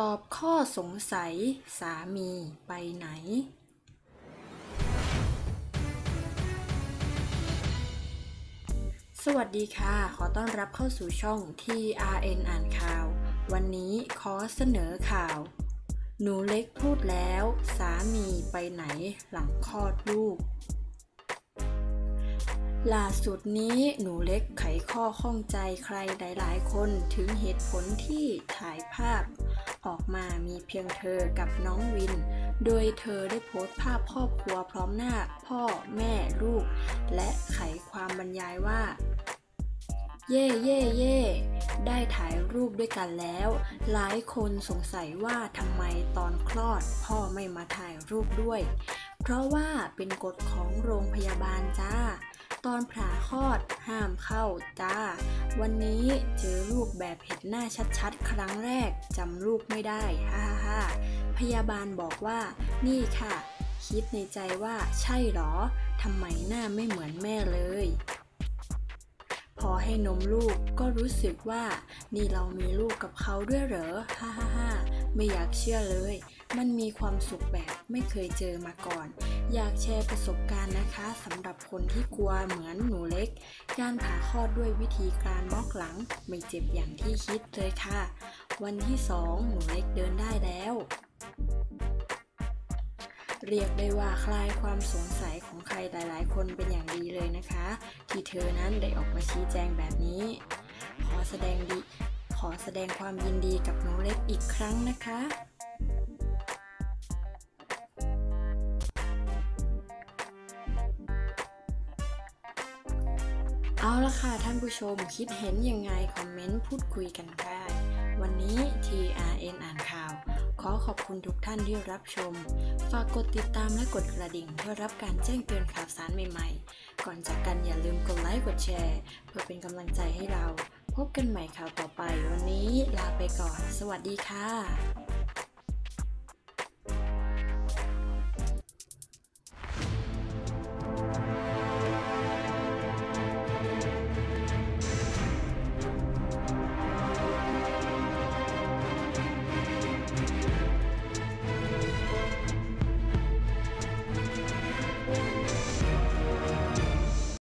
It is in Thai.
ตอบข้อสงสัยสามีไปไหน สวัสดีค่ะ ขอต้อนรับเข้าสู่ช่อง TRN อ่านข่าว วันนี้ขอเสนอข่าว หนูเล็กพูดแล้ว สามีไปไหนหลังคลอดลูกล่าสุดนี้หนูเล็กไขข้อข้องใจใครหลาย ๆ คนถึงเหตุผลที่ถ่ายภาพ ออกมามีเพียงเธอกับน้องวิน โดยเธอได้โพสต์ภาพครอบครัวพร้อมหน้าพ่อแม่ลูก และไขความบรรยายว่า เย่เย่เย่ได้ถ่ายรูปด้วยกันแล้ว หลายคนสงสัยว่าทำไมตอนคลอดพ่อไม่มาถ่ายรูปด้วย เพราะว่าเป็นกฎของโรงพยาบาลจ้า ตอนผ่าคลอดห้ามเข้าจ้า วันนี้เจอลูกแบบเห็นหน้าชัดๆ ครั้งแรกจำลูกไม่ได้ฮ่าฮ่าพยาบาลบอกว่า นี่ค่ะ คิดในใจว่าใช่หรอทำไมหน้าไม่เหมือนแม่เลย พอให้นมลูกก็รู้สึกว่า นี่เรามีลูกกับเขาด้วยเหรอฮ่าฮ่าไม่อยากเชื่อเลย มันมีความสุขแบบไม่เคยเจอมาก่อน อยากแชร์ประสบการณ์นะคะสำหรับคนที่กลัวเหมือนหนูเล็ก การผ่าคลอดด้วยวิธีการบล็อกหลังไม่เจ็บอย่างที่คิดเลยค่ะ วันที่สองหนูเล็กเดินได้แล้ว เรียกได้ว่าคลายความสงสัยของใครหลายๆ คนเป็นอย่างดีเลยนะคะ ที่เธอนั้นได้ออกมาชี้แจงแบบนี้ ขอแสดงดีขอแสดงความยินดีกับหน้องเล็กอีกครั้งนะคะ เอาละค่ะท่านผู้ชมคิดเห็นยังไง คอมเมนต์พูดคุยกันได้ วันนี้ TRN อ่านข่าว ขอขอบคุณทุกท่านที่รับชม ฝากกดติดตามและกดกระดิ่ง เพื่อรับการแจ้งเตือนข่าวสารใหม่ๆ ก่อนจากกันอย่าลืมกดไลค์กดแชร์ เพื่อเป็นกำลังใจให้เรา พบกันใหม่ข่าวต่อไป วันนี้ลาไปก่อน สวัสดีค่ะ